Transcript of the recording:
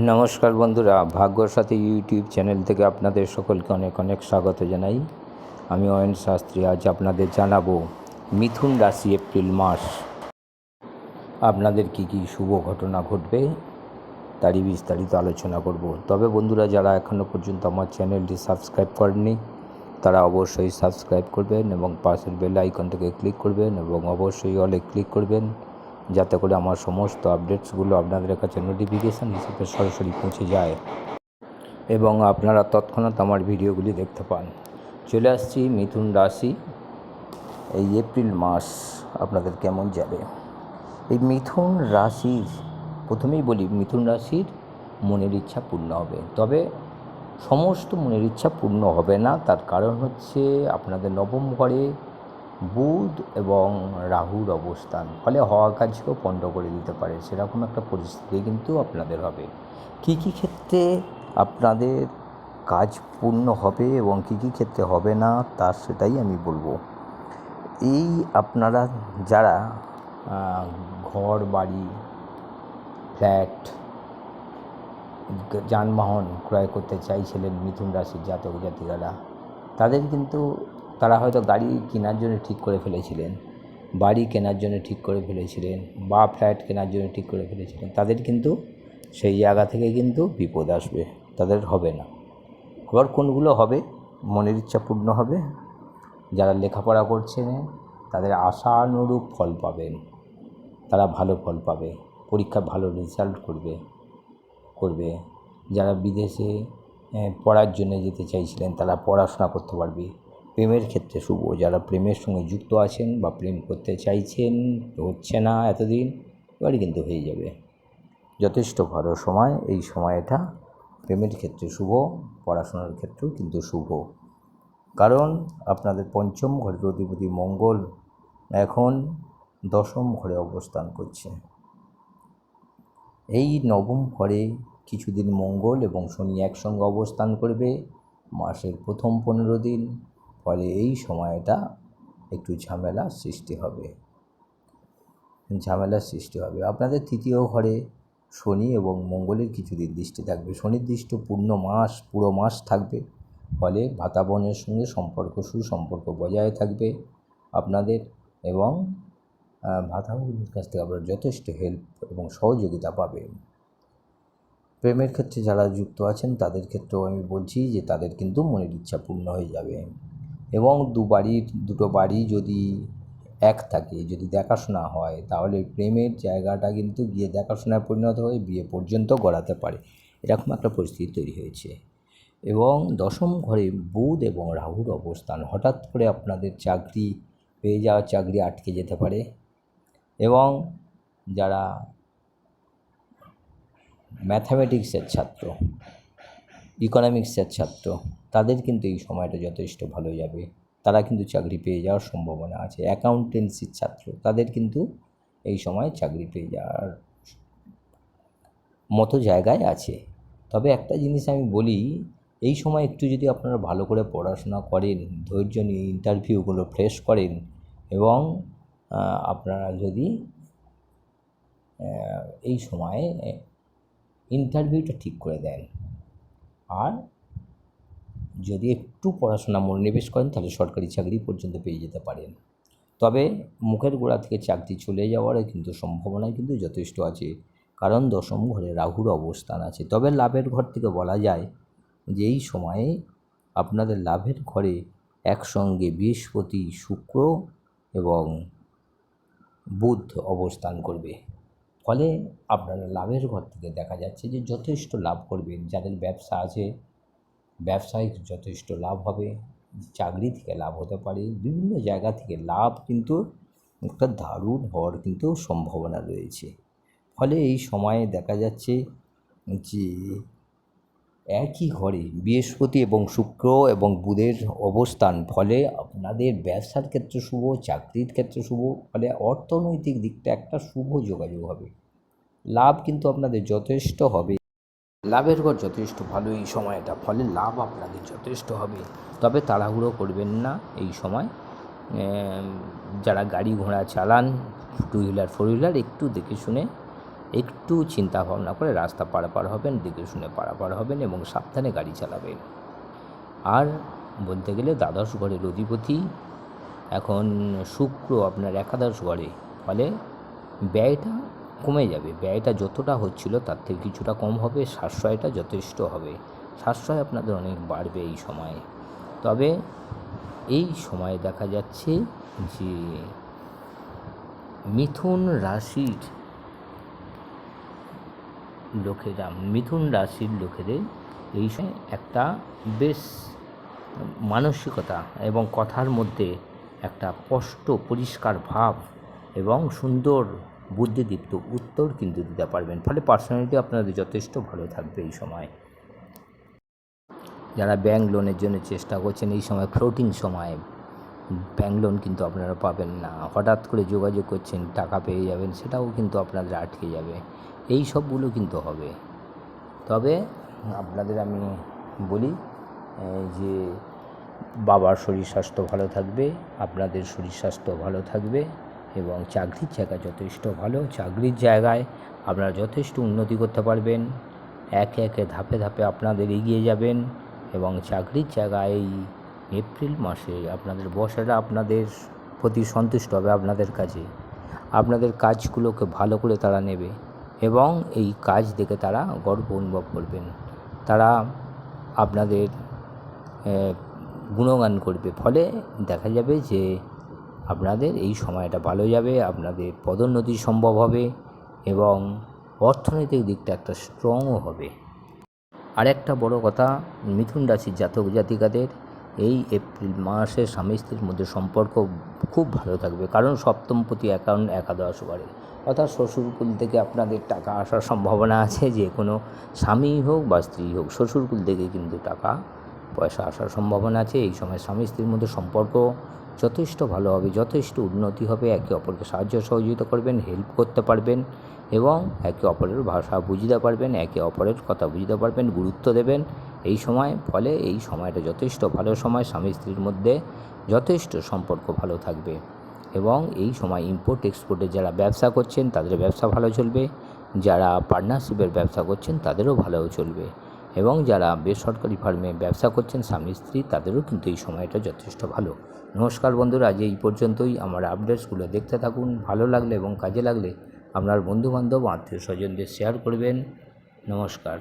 নমস্কার বন্ধুরা ভাগ্যর সাথে ইউটিউব চ্যানেল থেকে আপনাদের সকলকে অনেক অনেক স্বাগত জানাই। আমি অয়ন শাস্ত্রী, আজ আপনাদের জানাব মিথুন রাশি এপ্রিল মাস। আপনাদের কি কি শুভ ঘটনা ঘটবে তারই বিস্তারিত আলোচনা করব। তবে বন্ধুরা, যারা এখনও পর্যন্ত আমার চ্যানেলটি সাবস্ক্রাইব করেননি, তারা অবশ্যই সাবস্ক্রাইব করবেন এবং পাশের বেল আইকনটাকে ক্লিক করবেন এবং অবশ্যই অলে ক্লিক করবেন। যাতে করে আমার সমস্ত আপডেটসগুলো আপনাদের কাছে নোটিফিকেশান হিসেবে সরাসরি পৌঁছে যায় এবং আপনারা তৎক্ষণাৎ আমার ভিডিওগুলি দেখতে পান। চলে আসছি মিথুন রাশি, এই এপ্রিল মাস আপনাদের কেমন যাবে? এই মিথুন রাশির, প্রথমেই বলি মিথুন রাশির মনের ইচ্ছা পূর্ণ হবে। তবে সমস্ত মনের ইচ্ছা পূর্ণ হবে না, তার কারণ হচ্ছে আপনাদের নবম ঘরে বুধ এবং রাহুর অবস্থান, ফলে হওয়া কাজকেও পণ্ড করে দিতে পারে, সেরকম একটা পরিস্থিতি কিন্তু আপনাদের হবে। কী কী ক্ষেত্রে আপনাদের কাজ পূর্ণ হবে এবং কী কী ক্ষেত্রে হবে না তার সেটাই আমি বলব। এই আপনারা যারা ঘর, বাড়ি, ফ্ল্যাট, যানবাহন ক্রয় করতে চাইছিলেন মিথুন রাশির জাতক জাতিকারা তাদের কিন্তু তারা হয়তো গাড়ি কেনার জন্য ঠিক করে ফেলেছিলেন, বাড়ি কেনার জন্য ঠিক করে ফেলেছিলেন, বা ফ্ল্যাট কেনার জন্য ঠিক করে ফেলেছিলেন, তাদের কিন্তু সেই জায়গা থেকে কিন্তু বিপদ আসবে, তাদের হবে না। আবার কোনগুলো হবে? মনের ইচ্ছা পূর্ণ হবে। যারা লেখাপড়া করছেন তাদের আশানুরূপ ফল পাবেন তারা ভালো ফল পাবে, পরীক্ষা ভালো রেজাল্ট করবে করবে। যারা বিদেশে পড়ার জন্য যেতে চাইছিলেন, তারা পড়াশোনা করতে পারবে। প্রেমের ক্ষেত্রে শুভ। যারা প্রেমের সঙ্গে যুক্ত আছেন বা প্রেম করতে চাইছেন, হচ্ছে না এতদিন এবারে কিন্তু হয়ে যাবে। যথেষ্ট ভালো সময়, এই সময়টা প্রেমের ক্ষেত্রে শুভ, পড়াশোনার ক্ষেত্রেও কিন্তু শুভ। কারণ আপনাদের পঞ্চম ঘরের অধিপতি মঙ্গল এখন দশম ঘরে অবস্থান করছে। এই নবম ঘরে কিছুদিন মঙ্গল এবং শনি একসঙ্গে অবস্থান করবে। মাসের প্রথম পনেরো দিন ফলে এই সময়টা একটু ঝামেলা সৃষ্টি হবে। ঝামেলার সৃষ্টি হবে। আপনাদের তৃতীয় ঘরে শনি এবং মঙ্গলের কিছুদিন দৃষ্টি থাকবে। শনির দৃষ্টি পূর্ণ মাস পুরো মাস থাকবে। ফলে ভাতা বোনের সঙ্গে সম্পর্ক সুসম্পর্ক বজায় থাকবে আপনাদের এবং আহ, ভাতা কাছ থেকে আপনারা যথেষ্ট হেল্প এবং সহযোগিতা পাবেন। প্রেমের ক্ষেত্রে যারা যুক্ত আছেন তাদের ক্ষেত্রেও আমি বলছি যে তাদের কিন্তু মনের ইচ্ছা পূর্ণ হয়ে যাবে। এবং দু বাড়ির দুটো বাড়ি যদি এক থাকে, যদি দেখাশোনা হয়, তাহলে প্রেমের জায়গাটা কিন্তু গিয়ে দেখাশোনায় পরিণত হয়ে বিয়ে পর্যন্ত গড়াতে পারে। এরকম একটা পরিস্থিতি তৈরি হয়েছে। এবং দশম ঘরে বুধ এবং রাহুর অবস্থান, হঠাৎ করে আপনাদের চাকরি পেয়ে যাওয়া চাকরি আটকে যেতে পারে। এবং যারা ম্যাথামেটিক্সের ছাত্র ইকোনমিক্সের ছাত্র, তাদের কিন্তু এই সময়টা যথেষ্ট ভালো যাবে। তারা কিন্তু চাকরি পেয়ে যাওয়ার সম্ভাবনা আছে। অ্যাকাউন্টেন্সির ছাত্র, তাদের কিন্তু এই সময় চাকরি পেয়ে যাওয়ার মতো জায়গায় আছে। তবে একটা জিনিস আমি বলি, এই সময় একটু যদি আপনারা ভালো করে পড়াশোনা করেন, ধৈর্য নিয়ে ইন্টারভিউগুলো ফ্রেশ করেন এবং আপনারা যদি এই সময়ে ইন্টারভিউটা ঠিক করে দেন। আর যদি একটু পড়াশোনা মনোনিবেশ করেন, তাহলে সরকারি চাকরি পর্যন্ত পেয়ে যেতে পারেন। তবে মুখের গোড়া থেকে চাকরি চলে যাওয়ার কিন্তু সম্ভাবনা কিন্তু যথেষ্ট আছে। কারণ দশম ঘরে রাহুর অবস্থান আছে। তবে লাভের ঘর থেকে বলা যায় যে, এই সময়ে আপনাদের লাভের ঘরে একসঙ্গে বৃহস্পতি, শুক্র এবং বুধ অবস্থান করবে। ফলে আপনারা লাভের ঘর থেকে দেখা যাচ্ছে যে যথেষ্ট লাভ করবেন। যাদের ব্যবসা আছে, ব্যবসায়িক যথেষ্ট লাভ হবে, চাকরি থেকে লাভ হতে পারে, বিভিন্ন জায়গা থেকে লাভ কিন্তু একটা দারুণ হওয়ার কিন্তু সম্ভাবনা রয়েছে। ফলে এই সময়ে দেখা যাচ্ছে যে একই ঘরে বৃহস্পতি এবং শুক্র এবং বুধের অবস্থান, ফলে আপনাদের ব্যবসার ক্ষেত্রে শুভ, চাকরির ক্ষেত্রে শুভ, ফলে অর্থনৈতিক দিকটা একটা শুভ যোগাযোগ হবে। লাভ কিন্তু আপনাদের যথেষ্ট হবে। লাভের ঘর যথেষ্ট ভালো এই সময়টা, ফলে লাভ আপনাদের যথেষ্ট হবে। তবে তাড়াহুড়ো করবেন না এই সময়। যারা গাড়ি ঘোড়া চালান টু হুইলার ফোর হুইলার একটু দেখে শুনে একটু চিন্তা ভাবনা করে রাস্তা পারাপার হবেন দেখে শুনে পারাপার হবেন এবং সাবধানে গাড়ি চালাবেন। আর বলতে গেলে দ্বাদশ ঘরের অধিপতি এখন শুক্র আপনার একাদশ ঘরে, ফলে ব্যয়টা কমে যাবে। ব্যয়টা যতটা হচ্ছিল তার থেকে কিছুটা কম হবে, সাশ্রয়টা যথেষ্ট হবে। সাশ্রয় আপনাদের অনেক বাড়বে এই সময়ে। তবে এই সময়ে দেখা যাচ্ছে যে মিথুন রাশির লোকেরা, মিথুন রাশির লোকেদের এই সময় একটা বেশ মানসিকতা এবং কথার মধ্যে একটা স্পষ্ট, পরিষ্কার ভাব এবং সুন্দর বুদ্ধিদীপ্ত উত্তর কিন্তু দিতে পারবেন। ফলে পার্সোনালিটি আপনাদের যথেষ্ট ভালো থাকবে এই সময়। যারা ব্যাংক লোনের জন্য চেষ্টা করছেন, এই সময় ফ্লোটিং সময় ব্যাংক লোন কিন্তু আপনারা পাবেন না। হঠাৎ করে যোগাযোগ করছেন, টাকা পেয়ে যাবেন, সেটাও কিন্তু আপনাদের আটকে যাবে। এই সবগুলো কিন্তু হবে। তবে আপনাদের আমি বলি যে বাবার শরীর স্বাস্থ্য ভালো থাকবে, আপনাদের শরীর স্বাস্থ্য ভালো থাকবে এবং চাকরির জায়গা যথেষ্ট ভালো। চাকরির জায়গায় আপনারা যথেষ্ট উন্নতি করতে পারবেন। একে একে ধাপে ধাপে আপনাদের এগিয়ে যাবেন এবং চাকরির জায়গায় এই এপ্রিল মাসে আপনাদের বসাটা আপনাদের প্রতি সন্তুষ্ট হবে আপনাদের কাছে আপনাদের কাজগুলোকে ভালো করে তারা নেবে। এবং এই কাজ দেখে তারা গর্ব অনুভব করবেন। তারা আপনাদের গুণগান করবে। ফলে দেখা যাবে যে আপনাদের এই সময়টা ভালো যাবে, আপনাদের পদোন্নতি সম্ভব হবে এবং অর্থনৈতিক দিকটা একটা স্ট্রংও হবে। আর একটা বড় কথা, মিথুন রাশির জাতক জাতিকাদের এই এপ্রিল মাসে স্বামী স্ত্রীর মধ্যে সম্পর্ক খুব ভালো থাকবে। কারণ সপ্তমপতি অ্যাকাউন্ট একাদশ বারে। অর্থাৎ শ্বশুরকুল থেকে আপনাদের টাকা আসার সম্ভাবনা আছে, যে কোনো স্বামী হোক বা স্ত্রী হোক, শ্বশুরকুল থেকে কিন্তু টাকা, পয়সা আসার সম্ভাবনা আছে। এই সময় স্বামী স্ত্রীর মধ্যে সম্পর্ক যথেষ্ট ভালো হবে, যথেষ্ট উন্নতি হবে। একে অপরকে সাহায্য সহযোগিতা করবেন হেল্প করতে পারবেন এবং একে অপরের ভাষা বুঝতে পারবেন, একে অপরের কথা বুঝতে পারবেন, গুরুত্ব দেবেন। এই সময়, ফলে এই সময়টা যথেষ্ট ভালো সময়, স্বামী স্ত্রীর মধ্যে যথেষ্ট সম্পর্ক ভালো থাকবে। এবং এই সময় ইম্পোর্ট এক্সপোর্টে যারা ব্যবসা করছেন, তাদের ব্যবসা ভালো চলবে। যারা পার্টনারশিপের ব্যবসা করছেন, তাদেরও ভালো চলবে। এবং যারা বেসরকারি ফার্মে ব্যবসা করছেন, স্বামী স্ত্রী, তাদেরও কিন্তু এই সময়টা যথেষ্ট ভালো। নমস্কার বন্ধুরা, আজ এই পর্যন্তই। আমার আপডেটসগুলো দেখতে থাকুন। ভালো লাগলে এবং কাজে লাগলে আপনার বন্ধুবান্ধব, আত্মীয় স্বজনদের শেয়ার করবেন। নমস্কার।